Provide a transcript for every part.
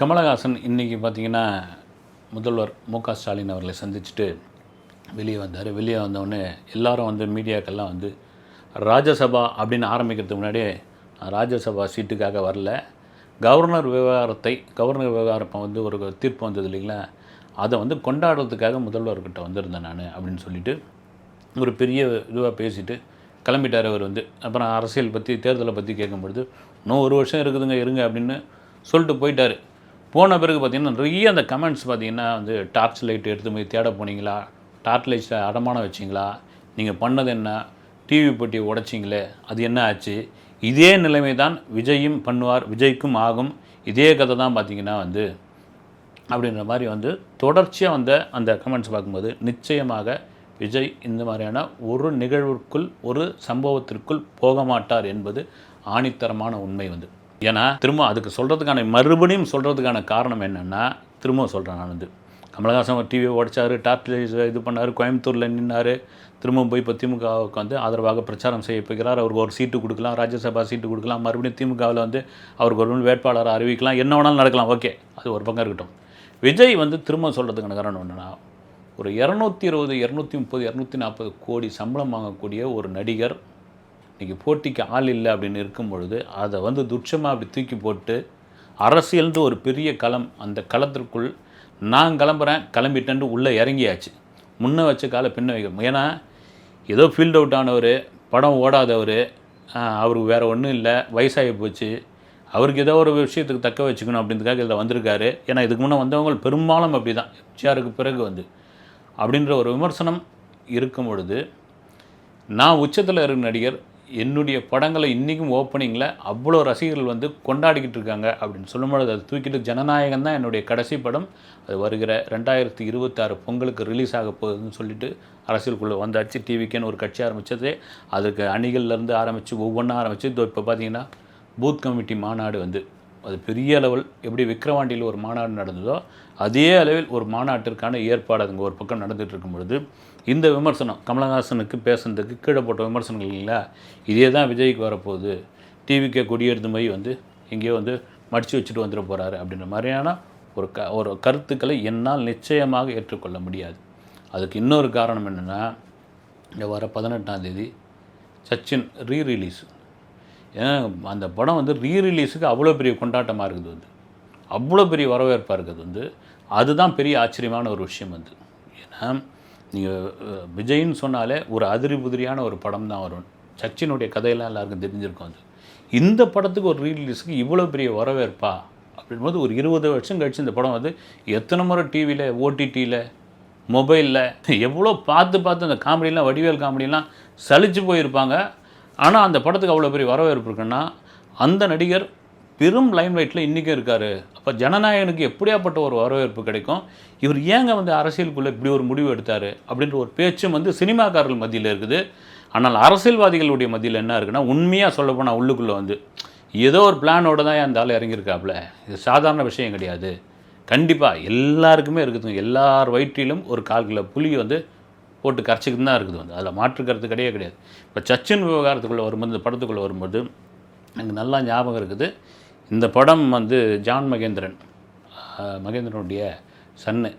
கமலஹாசன் இன்றைக்கி பார்த்தீங்கன்னா முதல்வர் மு க ஸ்டாலின் அவர்களை சந்திச்சுட்டு வெளியே வந்தார். வெளியே வந்தவுடனே எல்லாரும் வந்து மீடியாக்கெல்லாம் வந்து ராஜ்யசபா அப்படின்னு ஆரம்பிக்கிறதுக்கு முன்னாடியே நான் ராஜ்யசபா சீட்டுக்காக வரல. கவர்னர் விவகாரத்தை கவர்னர் விவகாரம் வந்து ஒரு தீர்ப்பு வந்தது இல்லைங்களா? அதை வந்து கொண்டாடுறதுக்காக முதல்வர்கிட்ட வந்திருந்தேன் நான் அப்படின்னு சொல்லிட்டு ஒரு பெரிய இதுவாக பேசிட்டு கிளம்பிட்டார் அவர் வந்து. அப்புறம் அரசியல் பற்றி தேர்தலை பற்றி கேட்கும்பொழுது இன்னும் ஒரு வருஷம் இருக்குதுங்க இருங்க அப்படின்னு சொல்லிட்டு போயிட்டார். போன பிறகு பார்த்தீங்கன்னா நிறைய அந்த கமெண்ட்ஸ் பார்த்தீங்கன்னா வந்து டார்ச் லைட் எடுத்து போய் தேட போனீங்களா? டார்ச் லைட்ஸை அடமானம் வச்சிங்களா? நீங்கள் பண்ணது என்ன? டிவி பெட்டி உடைச்சிங்களே அது என்ன ஆச்சு? இதே நிலைமை தான் விஜயும் பண்ணுவார் விஜய்க்கும் ஆகும். இதே கதை தான் பார்த்தீங்கன்னா வந்து அப்படின்ற மாதிரி வந்து தொடர்ச்சியாக வந்த அந்த கமெண்ட்ஸ் பார்க்கும்போது நிச்சயமாக விஜய் இந்த மாதிரியான ஒரு நிகழ்வுக்குள் ஒரு சம்பவத்திற்குள் போக மாட்டார் என்பது ஆணித்தரமான உண்மை வந்து. ஏன்னா திரும்ப அதுக்கு சொல்கிறதுக்கான மறுபடியும் சொல்கிறதுக்கான காரணம் என்னென்னா திரும்ப சொல்கிறேன் நான் வந்து கமலஹாசன் டிவியை உடைச்சாரு டார்ச் இது பண்ணார் கோயம்புத்தூரில் நின்னார் திரும்ப போய் இப்போ திமுகவுக்கு வந்து ஆதரவாக பிரச்சாரம் செய்ய போகிறார் அவருக்கு ஒரு சீட்டு கொடுக்கலாம் ராஜ்யசபா சீட்டு கொடுக்கலாம் மறுபடியும் திமுகவில் வந்து அவருக்கு ஒரு வேட்பாளரை அறிவிக்கலாம் என்ன வேணாலும் நடக்கலாம் ஓகே அது ஒரு பக்கம் இருக்கட்டும். விஜய் வந்து திரும்ப சொல்கிறதுக்கான காரணம் என்னென்னா ஒரு இரநூத்தி இருபது இரநூத்தி முப்பது இரநூத்தி நாற்பது கோடி சம்பளம் வாங்கக்கூடிய ஒரு நடிகர் இன்றைக்கி போட்டிக்கு ஆள் இல்லை அப்படின்னு இருக்கும் பொழுது அதை வந்து துட்சமாக அப்படி தூக்கி போட்டு அரசியல்ன்ற ஒரு பெரிய களம் அந்த களத்திற்குள் நான் கிளம்புறேன் கிளம்பிட்டேன்ட்டு உள்ளே இறங்கியாச்சு. முன்ன வச்ச காலை பின்ன வைக்க ஏன்னா ஏதோ ஃபீல்ட் அவுட் ஆனவர் படம் ஓடாதவர் அவருக்கு வேறு ஒன்றும் இல்லை வயசாகி போச்சு. அவருக்கு ஏதோ ஒரு விஷயத்துக்கு தக்க வச்சுக்கணும் அப்படின்றதுக்காக இதில் வந்திருக்காரு. ஏன்னா இதுக்கு முன்னே வந்தவங்க பெரும்பாலும் அப்படி தான் எம்ஜிஆருக்கு பிறகு வந்து. அப்படின்ற ஒரு விமர்சனம் இருக்கும் பொழுது நான் உச்சத்தில் இருக்கிற நடிகர் என்னுடைய படங்களை இன்றைக்கும் ஓப்பனிங்கில் அவ்வளோ ரசிகர்கள் வந்து கொண்டாடிக்கிட்டு இருக்காங்க அப்படின்னு சொல்லும்பொழுது அதை தூக்கிட்டு ஜனநாயகம் தான் என்னுடைய கடைசி படம். அது வருகிற ரெண்டாயிரத்தி இருபத்தாறு பொங்கலுக்கு ரிலீஸ் ஆக போகுதுன்னு சொல்லிட்டு அரசியலுக்குள்ளே வந்தாச்சு. டிவிக்குன்னு ஒரு கட்சி ஆரம்பித்தது அதுக்கு அணிகள்லேருந்து ஆரம்பித்து ஒவ்வொன்றா ஆரம்பித்து இதோ இப்போ பார்த்தீங்கன்னா பூத் கமிட்டி மாநாடு வந்து. அது பெரிய லெவல் எப்படி விக்ரவாண்டியில் ஒரு மாநாடு நடந்ததோ அதே அளவில் ஒரு மாநாட்டிற்கான ஏற்பாடு அதுங்க ஒரு பக்கம் நடந்துகிட்டு இருக்கும் பொழுது இந்த விமர்சனம் கமலஹாசனுக்கு பேசுனதுக்கு கீழே போட்ட விமர்சனங்கள் இல்லைங்களா இதே தான் விஜய்க்கு வரப்போகுது. டிவிக்கே கொடியெடுத்து மாதிரி வந்து எங்கேயோ வந்து மடித்து வச்சுட்டு வந்துட போகிறாரு அப்படின்ற மாதிரியான ஒரு க ஒரு கருத்துக்களை என்னால் நிச்சயமாக ஏற்றுக்கொள்ள முடியாது. அதுக்கு இன்னொரு காரணம் என்னென்னா இந்த வர பதினெட்டாம் தேதி சச்சின் ரீ ரிலீஸ் ஏன்னா அந்த படம் வந்து ரீ ரிலீஸுக்கு அவ்வளோ பெரிய கொண்டாட்டமாக இருக்குது வந்து. அவ்வளோ பெரிய வரவேற்பாக இருக்குது வந்து. அதுதான் பெரிய ஆச்சரியமான ஒரு விஷயம் வந்து. ஏன்னா நீங்கள் விஜய்ன்னு சொன்னாலே ஒரு அதிரி புதிரியான ஒரு படம் தான் வரும். சச்சினுடைய கதையெல்லாம் எல்லாருக்கும் தெரிஞ்சிருக்கும் அது. இந்த படத்துக்கு ஒரு ரீலீஸுக்கு இவ்வளோ பெரிய வரவேற்பா? அப்படின்போது ஒரு இருபது வருஷம் கழிச்சு இந்த படம் வந்து எத்தனை முறை டிவியில் ஓடிடியில் மொபைலில் எவ்வளோ பார்த்து பார்த்து அந்த காமெடியெலாம் வடிவேல் காமெடியெல்லாம் சலிச்சு போயிருப்பாங்க. ஆனால் அந்த படத்துக்கு அவ்வளோ பெரிய வரவேற்பு இருக்குன்னா அந்த நடிகர் பெரும் லைம்லைட்டில் இன்றைக்கும் இருக்கார். அப்போ ஜனநாயகனுக்கு எப்படியாப்பட்ட ஒரு வரவேற்பு கிடைக்கும்? இவர் ஏங்க வந்து அரசியலுக்குள்ளே இப்படி ஒரு முடிவு எடுத்தார்? அப்படின்ற ஒரு பேச்சும் வந்து சினிமாக்காரர்கள் மத்தியில் இருக்குது. ஆனால் அரசியல்வாதிகளுடைய மத்தியில் என்ன இருக்குன்னா உண்மையாக சொல்லப்போனால் உள்ளுக்குள்ளே வந்து ஏதோ ஒரு பிளானோடு தான் அந்த ஆள் இறங்கியிருக்காப்புல. இது சாதாரண விஷயம் கிடையாது. கண்டிப்பாக எல்லாருக்குமே இருக்குதுங்க எல்லார் வயிற்றிலும் ஒரு கால் கிலோ புளி வந்து போட்டு கரைச்சிக்கிட்டு தான் இருக்குது வந்து. அதில் மாற்றுக்கிறது கிடையாது கிடையாது. இப்போ சச்சின் விவகாரத்துக்குள்ளே வரும்போது இந்த படத்துக்குள்ளே வரும்போது எனக்கு நல்லா ஞாபகம் இருக்குது. இந்த படம் வந்து ஜான் மகேந்திரன் மகேந்திரனுடைய சன்னு.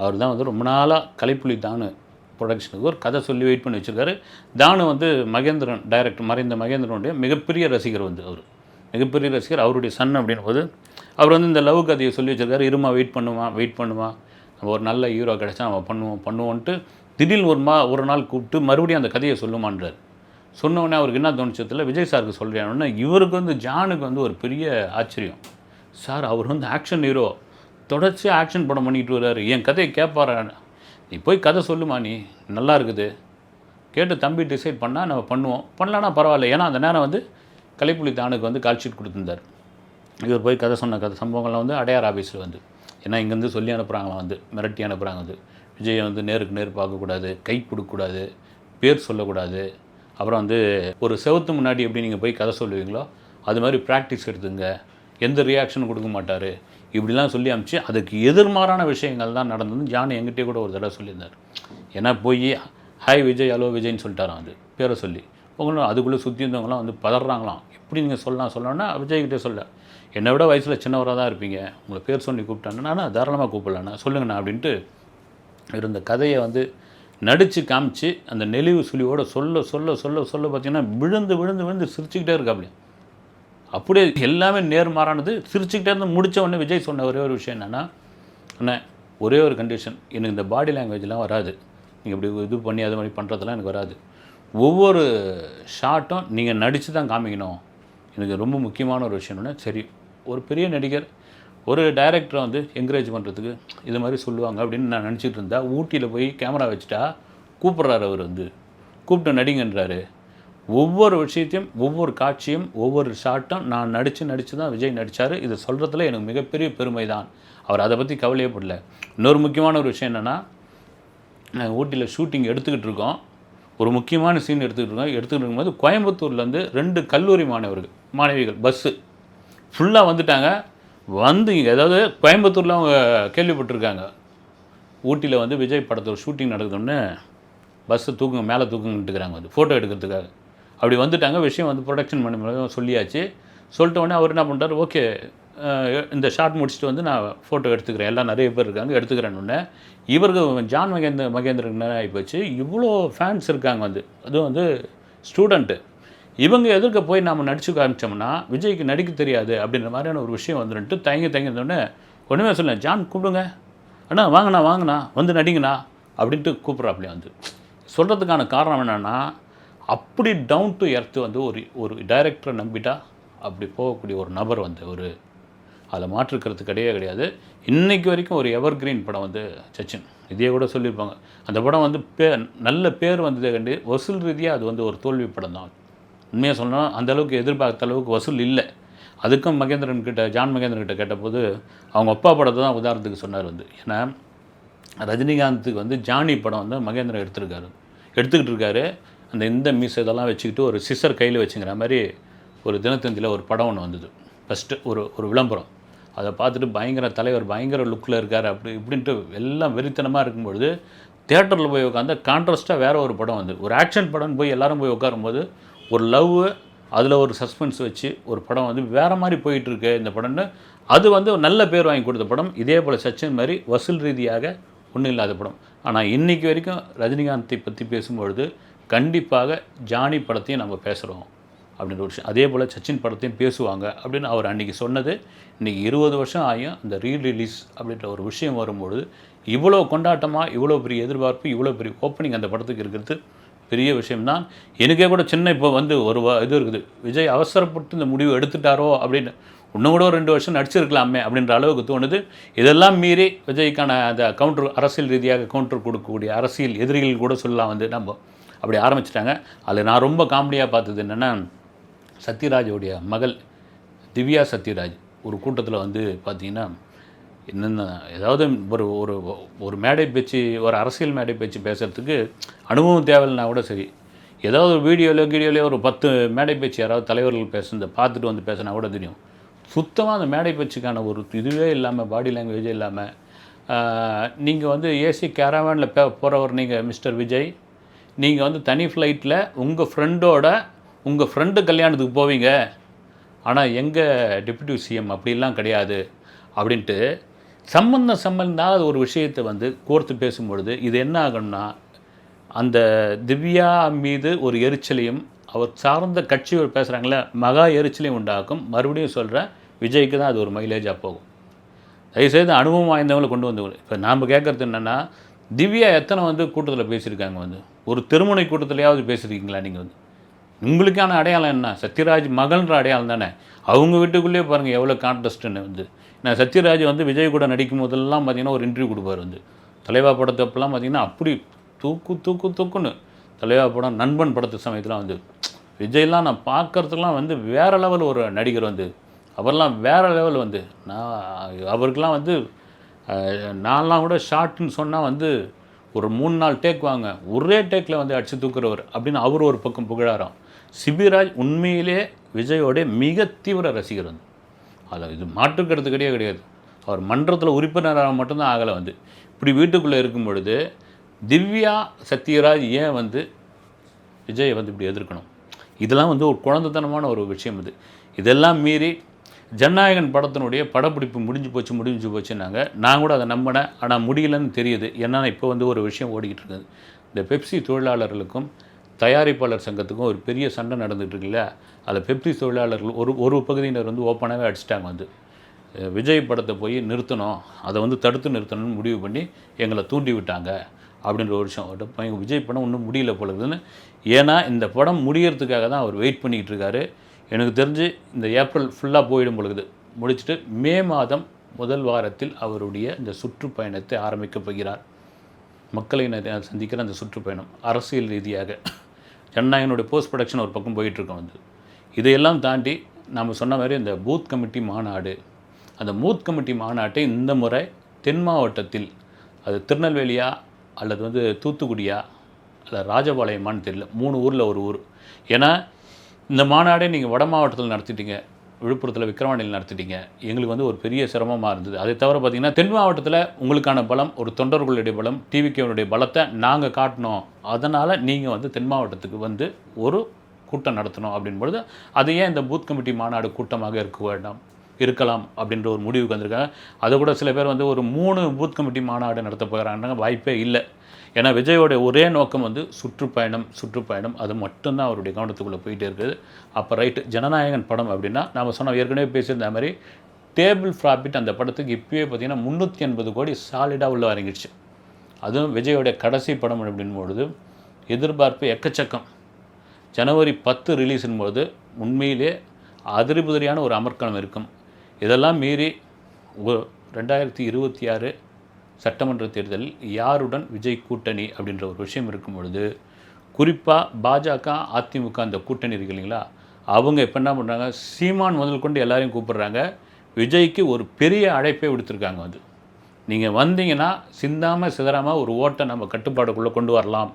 அவர் தான் வந்து ரொம்ப நாளாக கலைப்புலி தானு ப்ரொடக்ஷனுக்கு ஒரு கதை சொல்லி வெயிட் பண்ணி வச்சுருக்காரு. தானு வந்து மகேந்திரன் டைரக்டர் மறைந்த மகேந்திரனுடைய மிகப்பெரிய ரசிகர் வந்து அவர். மிகப்பெரிய ரசிகர் அவருடைய சன் அப்படின்போது போது அவர் வந்து இந்த லவ் கதையை சொல்லி வச்சுருக்காரு. இருமா வெயிட் பண்ணுவான் வெயிட் பண்ணுவான் நம்ம ஒரு நல்ல ஹீரோ கிடச்சா அவன் பண்ணுவோம் பண்ணுவோன்ட்டு திடீர்னு ஒரு மா ஒரு நாள் கூப்பிட்டு மறுபடியும் அந்த கதையை சொல்லுமான்றார். சொன்னோடனே அவருக்கு என்ன தோணுச்சத்தில் விஜய் சாருக்கு சொல்கிறேன்னா இவருக்கு வந்து ஜானுக்கு வந்து ஒரு பெரிய ஆச்சரியம். சார் அவர் வந்து ஆக்ஷன் ஹீரோ தொடர்ச்சியாக ஆக்ஷன் படம் பண்ணிட்டு வர்றாரு. என் கதையை கேட்பாரா நீ போய் கதை சொல்லுமா நீ? நல்லா இருக்குது. கேட்டு தம்பி டிசைட் பண்ணால் நம்ம பண்ணுவோம். பண்ணலான்னா பரவாயில்ல. ஏன்னா அந்த நேரம் வந்து கலைப்புலி தானுக்கு வந்து கால்ஷீட் கொடுத்துருந்தார். இவர் போய் கதை சொன்ன கதை சம்பவங்கள்லாம் வந்து அடையார் ஆஃபீஸில் வந்து. ஏன்னா இங்கேருந்து சொல்லி அனுப்புகிறாங்களாம் வந்து. மிரட்டி அனுப்புகிறாங்க வந்து. விஜயை வந்து நேருக்கு நேர் பார்க்கக்கூடாது. கை கொடுக்கக்கூடாது. பேர் சொல்லக்கூடாது. அப்புறம் வந்து ஒரு செவத்து முன்னாடி எப்படி நீங்கள் போய் கதை சொல்லுவீங்களோ அது மாதிரி ப்ராக்டிஸ் எடுத்துங்க. எந்த ரியாக்ஷனும் கொடுக்க மாட்டார். இப்படிலாம் சொல்லி அனுப்பிச்சு அதுக்கு எதிர்மாறான விஷயங்கள் தான் நடந்தது ஜான் எங்கிட்டே கூட ஒரு தடவை சொல்லியிருந்தார். ஏன்னா போய் ஹாய் விஜய் ஹலோ விஜய்னு சொல்லிட்டாராம் அது. பேரை சொல்லி. உங்களும் அதுக்குள்ளே சுற்றி இருந்தவங்களாம் வந்து பதறாங்களாம். எப்படி நீங்கள் சொல்லலாம்? சொல்லணும்னா விஜய்கிட்டே சொல்ல. என்னை விட வயசில் சின்னவராக தான் இருப்பீங்க. உங்களை பேர் சொல்லி கூப்பிட்டாங்கன்னா நான் தாராளமாக கூப்பிடலண்ணா. சொல்லுங்கண்ணா அப்படின்ட்டு இருந்த கதையை வந்து நடித்து காமிச்சு அந்த நெளிவு சுழியோடு சொல்ல சொல்ல சொல்ல சொல்ல பார்த்தீங்கன்னா விழுந்து விழுந்து விழுந்து சிரிச்சுக்கிட்டே இருக்கா அப்படி அப்படியே எல்லாமே நேர்மாறானது. சிரிச்சுக்கிட்டே இருந்து முடித்த உடனே விஜய் சொன்ன ஒரே ஒரு விஷயம் என்னென்னா அண்ணே ஒரே ஒரு கண்டிஷன் எனக்கு இந்த பாடி லாங்குவேஜ்லாம் வராது. நீங்கள் இப்படி இது பண்ணி அது மாதிரி பண்ணுறதெல்லாம் எனக்கு வராது. ஒவ்வொரு ஷாட்டும் நீங்கள் நடித்து தான் காமிக்கணும். எனக்கு ரொம்ப முக்கியமான ஒரு விஷயம்னா சரி ஒரு பெரிய நடிகர் ஒரு டைரக்டரை வந்து என்கரேஜ் பண்ணுறதுக்கு இது மாதிரி சொல்லுவாங்க அப்படின்னு நான் நினச்சிட்டு இருந்தா ஊட்டியில் போய் கேமரா வச்சுட்டா கூப்பிட்றாரு அவர் வந்து. கூப்பிட்டு நடிங்கன்றாரு. ஒவ்வொரு விஷயத்தையும் ஒவ்வொரு காட்சியும் ஒவ்வொரு ஷாட்டும் நான் நடித்து நடித்து தான் விஜய் நடித்தார் இது சொல்கிறதுல எனக்கு மிகப்பெரிய பெருமை தான் அவர் அதை பற்றி கவலையே படல. இன்னொரு முக்கியமான ஒரு விஷயம் என்னென்னா நாங்கள் ஊட்டியில் ஷூட்டிங் எடுத்துக்கிட்டு இருக்கோம். ஒரு முக்கியமான சீன் எடுத்துக்கிட்டு இருக்கோம். எடுத்துக்கிட்டு இருக்கும்போது கோயம்புத்தூர்லேருந்து ரெண்டு கல்லூரி மாணவர்கள் மாணவிகள் பஸ்ஸு ஃபுல்லாக வந்துட்டாங்க. வந்து இங்கே அதாவது கோயம்புத்தூரில் அவங்க கேள்விப்பட்டிருக்காங்க. ஊட்டியில் வந்து விஜய் படத்தோட ஷூட்டிங் நடக்குதுன்னு பஸ்ஸு தூக்குங்க மேலே தூக்குங்கட்டுக்கிறாங்க வந்து ஃபோட்டோ எடுக்கிறதுக்காக. அப்படி வந்துட்டாங்க விஷயம் வந்து ப்ரொடக்ஷன் பண்ணி சொல்லியாச்சு. சொல்லிட்ட உடனே அவர் என்ன பண்ணிட்டார் ஓகே இந்த ஷார்ட் முடிச்சுட்டு வந்து நான் ஃபோட்டோ எடுத்துக்கிறேன். எல்லாம் நிறைய பேர் இருக்காங்க எடுத்துக்கிறேன்னு உடனே இவருக்கு ஜான் மகேந்திர மகேந்திரன் ஆகி ஆகிப்போச்சு இவ்வளோ ஃபேன்ஸ் இருக்காங்க வந்து. அதுவும் வந்து ஸ்டூடெண்ட்டு இவங்க எதிர்க்க போய் நாம் நடிச்சு காமிச்சோம்னா விஜய்க்கு நடிக்க தெரியாது அப்படின்ற மாதிரியான ஒரு விஷயம் வந்துட்டு தயங்கி தயங்கினோடனே ஒன்றுமே சொல்ல ஜான் கூப்பிடுங்க. அண்ணா வாங்கண்ணா வாங்கண்ணா. வந்து நடிங்கண்ணா. அப்படின்ட்டு கூப்பிட்றாப்புல வந்து. சொல்கிறதுக்கான காரணம் என்னென்னா அப்படி டவுன் டு எர்த்து வந்து ஒரு ஒரு டைரக்டரை நம்பிட்டா அப்படி போகக்கூடிய ஒரு நபர் வந்து ஒரு அதை மாற்றுக்கிறது கிடையவே கிடையாது. இன்றைக்கு வரைக்கும் ஒரு எவர் கிரீன் படம் வந்து சச்சின். இதே கூட சொல்லியிருப்பாங்க. அந்த படம் வந்து பே நல்ல பேர் வந்ததே கண்டு வசூல் ரீதியாக அது வந்து ஒரு தோல்வி படம் தான் உண்மையாக சொன்னால் அந்தளவுக்கு எதிர்பார்த்த அளவுக்கு வசூல் இல்லை. அதுக்கும் மகேந்திரன் கிட்ட ஜான் மகேந்திரன் கிட்ட கேட்டபோது அவங்க அப்பா படத்தை தான் உதாரணத்துக்கு சொன்னார் வந்து. ஏன்னா ரஜினிகாந்துக்கு வந்து ஜானி படம் வந்து மகேந்திரன் எடுத்திருக்காரு. எடுத்துக்கிட்டு இருக்காரு. அந்த இந்த மீஸ் இதெல்லாம் வச்சுக்கிட்டு ஒரு சிசர் கையில் வச்சுங்கிற மாதிரி ஒரு தினத்தந்தியில் ஒரு படம் ஒன்று வந்தது. ஃபஸ்ட்டு ஒரு ஒரு விளம்பரம். அதை பார்த்துட்டு பயங்கர தலைவர் பயங்கர லுக்கில் இருக்கார். அப்படி இப்படின்ட்டு எல்லாம் வெறித்தனமாக இருக்கும்பொழுது தேட்டரில் போய் உட்காந்து கான்ட்ராஸ்ட்டாக வேறு ஒரு படம் வந்து. ஒரு ஆக்ஷன் படம்னு போய் எல்லாரும் போய் உட்காரும்போது ஒரு லவ் அதில் ஒரு சஸ்பென்ஸ் வச்சு ஒரு படம் வந்து வேறு மாதிரி போயிட்டுருக்கு இந்த படம்னு அது வந்து ஒரு நல்ல பேர் வாங்கி கொடுத்த படம். இதே போல் சச்சின் மாதிரி வசூல் ரீதியாக ஒன்றும் இல்லாத படம். ஆனால் இன்றைக்கி வரைக்கும் ரஜினிகாந்தை பற்றி பேசும்பொழுது கண்டிப்பாக ஜானி படத்தையும் நம்ம பேசுகிறோம் அப்படின்ற ஒரு விஷயம். அதே போல் சச்சின் படத்தையும் பேசுவாங்க அப்படின்னு அவர் அன்றைக்கி சொன்னது. இன்றைக்கி இருபது வருஷம் ஆகியும் அந்த ரீ ரிலீஸ் அப்படின்ற ஒரு விஷயம் வரும்பொழுது இவ்வளோ கொண்டாட்டமாக இவ்வளோ பெரிய எதிர்பார்ப்பு இவ்வளோ பெரிய ஓப்பனிங் அந்த படத்துக்கு இருக்கிறது. பெரிய விஷயம்தான் எனக்கே கூட சின்ன இப்போ வந்து ஒரு இது இருக்குது. விஜய் அவசரப்பட்டு இந்த முடிவு எடுத்துட்டாரோ அப்படின்னு இன்னும் கூட ஒரு ரெண்டு வருஷம் நடிச்சிருக்கலாமே அப்படின்ற அளவுக்கு தோணுது. இதெல்லாம் மீறி விஜய்க்கான அந்த கவுண்டர் அரசியல் ரீதியாக கவுண்டர் கொடுக்கக்கூடிய அரசியல் எதிரிகள் கூட சொல்லலாம் வந்து நம்ம அப்படி ஆரம்பிச்சிட்டாங்க. அதில் நான் ரொம்ப காமெடியாக பார்த்தது என்னென்னா சத்யராஜோடைய மகள் திவ்யா சத்யராஜ் ஒரு கூட்டத்தில் வந்து பார்த்தீங்கன்னா என்னென்ன ஏதாவது ஒரு ஒரு ஒரு மேடை பேச்சு ஒரு அரசியல் மேடை பேச்சு பேசுகிறதுக்கு அனுபவம் தேவையில்லைனா கூட சரி. ஏதாவது ஒரு வீடியோலையோ கீடியோலையோ ஒரு பத்து மேடை பேச்சு யாராவது தலைவர்கள் பேசுனதை பார்த்துட்டு வந்து பேசினா கூட தெரியும். சுத்தமாக அந்த மேடை பேச்சுக்கான ஒரு இதுவே இல்லாமல் பாடி லாங்குவேஜே இல்லாமல் நீங்கள் வந்து ஏசி கேரவேனில் பே போகிறவர் நீங்கள் மிஸ்டர் விஜய். நீங்கள் வந்து தனி ஃப்ளைட்டில் உங்கள் ஃப்ரெண்டோட உங்கள் ஃப்ரெண்டு கல்யாணத்துக்கு போவீங்க. ஆனால் எங்கள் டெப்யூட்டி சிஎம் அப்படிலாம் கிடையாது. அப்படின்ட்டு சம்பந்தம் சம்பந்தாத ஒரு விஷயத்தை வந்து கோர்த்து பேசும்பொழுது இது என்ன ஆகும்னா அந்த திவ்யா மீது ஒரு எரிச்சலையும் அவர் சார்ந்த கட்சிகள் பேசுகிறாங்களே மகா எரிச்சலையும் உண்டாக்கும். மறுபடியும் சொல்கிறேன் விஜய்க்கு தான் அது ஒரு மைலேஜாக போகும். தயவுசெய்து அனுபவம் வாய்ந்தவங்களை கொண்டு வந்து இப்போ நாம் கேட்குறது என்னென்னா திவ்யா எத்தனை வந்து கூட்டத்தில் பேசியிருக்காங்க வந்து? ஒரு திருமணை கூட்டத்திலையாவது பேசியிருக்கீங்களா நீங்கள் வந்து? உங்களுக்கான அடையாளம் என்ன? சத்யராஜ் மகள்ன்ற அடையாளம் தானே? அவங்க வீட்டுக்குள்ளேயே பாருங்கள் எவ்வளோ கான்டெஸ்ட்டுன்னு வந்து. நான் சத்யராஜ் வந்து விஜய் கூட நடிக்கும் போதெல்லாம் பார்த்தீங்கன்னா ஒரு இன்டர்வியூ கொடுப்பார் வந்து. தலைவா படத்தப்பெல்லாம் பார்த்திங்கன்னா அப்படி தூக்கு தூக்கு தூக்குன்னு. தலைவா படம் நண்பன் படத்து சமயத்தில் வந்து விஜய்லாம் நான் பார்க்குறதுக்கெலாம் வந்து வேறு லெவல் ஒரு நடிகர் வந்து. அவர்லாம் வேறு லெவல் வந்து. நான் அவருக்கெலாம் வந்து நான்லாம் கூட ஷார்ட்னு சொன்னால் வந்து ஒரு மூணு நாள் டேக் வாங்க. ஒரே டேக்கில் வந்து அடித்து தூக்குறவர் அப்படின்னு அவர் ஒரு பக்கம் புகழாரம். சிபிராஜ் உண்மையிலே விஜயோடைய மிக தீவிர ரசிகர் வந்து. அதில் இது மாற்றுக்கிறது கிடையாது. கிடையாது அவர் மன்றத்தில் உறுப்பினராக மட்டும்தான் ஆகலை வந்து. இப்படி வீட்டுக்குள்ளே இருக்கும் பொழுது திவ்யா சத்யராஜ் ஏன் வந்து விஜயை வந்து இப்படி எதிர்க்கணும்? இதெல்லாம் வந்து ஒரு குழந்தைத்தனமான ஒரு விஷயம் இது. இதெல்லாம் மீறி ஜனநாயகன் படத்தினுடைய படப்பிடிப்பு முடிஞ்சு போச்சு முடிஞ்சு போச்சுன்னாங்க. நான் கூட அதை நம்பினேன். ஆனால் முடியலன்னு தெரியுது. ஏன்னா இப்போ வந்து ஒரு விஷயம் ஓடிக்கிட்டு இருக்குது. இந்த பெப்சி தொழிலாளர்களுக்கும் தயாரிப்பாளர் சங்கத்துக்கும் ஒரு பெரிய சண்டை நடந்துகிட்டு இருக்குல்ல அதில் பெப்சி தொழிலாளர்கள் ஒரு ஒரு பகுதியினர் வந்து ஓப்பனாகவே அடிச்சிட்டாங்க வந்து. விஜய் படத்தை போய் நிறுத்தணும் அதை வந்து தடுத்து நிறுத்தணும்னு முடிவு பண்ணி எங்களை தூண்டி விட்டாங்க அப்படின்ற ஒரு விஷயம். விஜய் படம் ஒன்றும் முடியல போல ஏன்னா இந்த படம் முடியறதுக்காக தான் அவர் வெயிட் பண்ணிக்கிட்டு இருக்காரு எனக்கு தெரிஞ்சு இந்த ஏப்ரல் ஃபுல்லாக போயிடும் பொழுது முடிச்சுட்டு மே மாதம் முதல் வாரத்தில் அவருடைய இந்த சுற்றுப்பயணத்தை ஆரம்பிக்கப் போகிறார். மக்களை சந்திக்கிற அந்த சுற்றுப்பயணம் அரசியல் ரீதியாக. ஜனநாயகனுடைய போஸ்ட் ப்ரொடக்ஷன் ஒரு பக்கம் போயிட்டுருக்கோம் வந்து இதையெல்லாம் தாண்டி நாம் சொன்ன மாதிரி இந்த பூத் கமிட்டி மாநாடு அந்த பூத் கமிட்டி மாநாட்டை இந்த முறை தென் மாவட்டத்தில் அது திருநெல்வேலியா அல்லது வந்து தூத்துக்குடியா அல்ல ராஜபாளையமான்னு தெரியல மூணு ஊரில் ஒரு ஊர். ஏன்னா இந்த மாநாடே நீங்கள் வட மாவட்டத்தில் நடத்திட்டீங்க. விழுப்புரத்தில் விக்கிரவாண்டியில் நடத்திட்டீங்க. எங்களுக்கு வந்து ஒரு பெரிய சிரமமாக இருந்தது. அதை தவிர பார்த்தீங்கன்னா தென் மாவட்டத்தில் உங்களுக்கான பலம் ஒரு தொண்டர்களுடைய பலம் டிவிகேவனுடைய பலத்தை நாங்கள் காட்டினோம் அதனால் நீங்கள் வந்து தென் மாவட்டத்துக்கு வந்து ஒரு கூட்டம் நடத்தணும் அப்படின்பொழுது அது ஏன் இந்த பூத் கமிட்டி மாநாடு கூட்டமாக இருக்க வேண்டாம் இருக்கலாம் அப்படின்ற ஒரு முடிவுக்கு வந்திருக்காங்க. அதை கூட சில பேர் வந்து ஒரு மூணு பூத் கமிட்டி மாநாடு நடத்த போகிறாங்க வாய்ப்பே இல்லை. ஏன்னா விஜயோடைய ஒரே நோக்கம் வந்து சுற்றுப்பயணம் சுற்றுப்பயணம். அது மட்டும்தான் அவருடைய கவனத்துக்குள்ளே போயிட்டே இருக்குது. அப்போ ரைட்டு ஜனநாயகன் படம் அப்படின்னா நாம் சொன்ன ஏற்கனவே பேசியிருந்த மாதிரி டேபிள் ப்ராஃபிட் அந்த படத்துக்கு இப்போயே பார்த்தீங்கன்னா முந்நூற்றி எண்பது கோடி சாலிடாக உள்ள இறங்கிடுச்சு. அதுவும் விஜயோடைய கடைசி படம் அப்படின்பொழுது எதிர்பார்ப்பு எக்கச்சக்கம். ஜனவரி பத்து ரிலீஸின் போது உண்மையிலே அதிரிபுதிரியான ஒரு அமர்க்களம் இருக்கும். இதெல்லாம் மீறி ஒ- ரெண்டாயிரத்தி இருபத்தி ஆறு சட்டமன்ற தேர்தலில் யாருடன் விஜய் கூட்டணி அப்படின்ற ஒரு விஷயம் இருக்கும் பொழுது குறிப்பாக பாஜக அதிமுக அந்த கூட்டணி இருக்கு இல்லைங்களா? அவங்க இப்போ என்ன பண்ணுறாங்க சீமான் முதல் கொண்டு எல்லாரையும் கூப்பிட்றாங்க. விஜய்க்கு ஒரு பெரிய அழைப்பே விடுத்திருக்காங்க வந்து நீங்கள் வந்தீங்கன்னா சிந்தாமல் சிதறாமல் ஒரு ஓட்டை நம்ம கட்டுப்பாடுக்குள்ளே கொண்டு வரலாம்.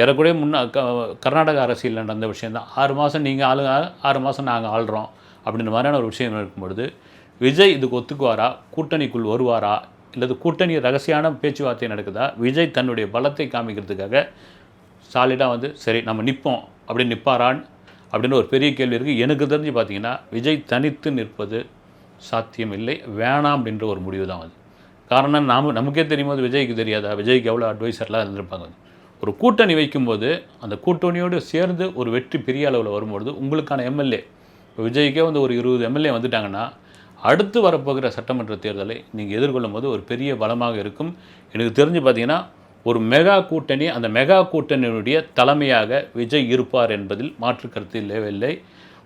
ஏறக்குறைய முன்னா க கர்நாடக அரசியல் நடந்த விஷயந்தான் ஆறு மாதம் நீங்கள் ஆளுங்க ஆறு மாதம் நாங்கள் ஆள்றோம் அப்படின்ற மாதிரியான ஒரு விஷயம் இருக்கும்பொழுது விஜய் இதுக்கு ஒத்துக்குவாரா? கூட்டணிக்குள் வருவாரா? இல்லது கூட்டணி ரகசியமான பேச்சுவார்த்தை நடக்குதா? விஜய் தன்னுடைய பலத்தை காமிக்கிறதுக்காக சாலிடாக வந்து சரி நம்ம நிற்போம் அப்படி நிற்பாரான்னு அப்படின்னு ஒரு பெரிய கேள்வி இருக்குது எனக்கு தெரிஞ்சு பார்த்தீங்கன்னா விஜய் தனித்து நிற்பது சாத்தியம் இல்லை வேணாம் அப்படின்ற ஒரு முடிவு தான் அது. காரணம் நாம் நமக்கே தெரியும் போது விஜய்க்கு தெரியாதா? விஜய்க்கு எவ்வளோ அட்வைசர்லாம் இருந்திருப்பாங்க. ஒரு கூட்டணி வைக்கும்போது அந்த கூட்டணியோடு சேர்ந்து ஒரு வெற்றி பெரிய அளவில் வரும்பொழுது உங்களுக்கான எம்எல்ஏ இப்போ விஜய்க்கே வந்து ஒரு இருபது எம்எல்ஏ வந்துட்டாங்கன்னா அடுத்து வரப்போகிற சட்டமன்ற தேர்தலை நீங்கள் எதிர்கொள்ளும் போது ஒரு பெரிய பலமாக இருக்கும். எனக்கு தெரிஞ்சு பார்த்தீங்கன்னா ஒரு மெகா கூட்டணி அந்த மெகா கூட்டணியினுடைய தலைமையாக விஜய் இருப்பார் என்பதில் மாற்று கருத்து இல்லவே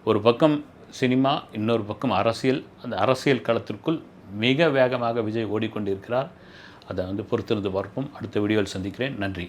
ஒரு பக்கம் சினிமா இன்னொரு பக்கம் அரசியல். அந்த அரசியல் களத்திற்குள் மிக வேகமாக விஜய் ஓடிக்கொண்டிருக்கிறார். அதை வந்து பொறுத்திருந்து பார்ப்போம். அடுத்த வீடியோவில் சந்திக்கிறேன். நன்றி.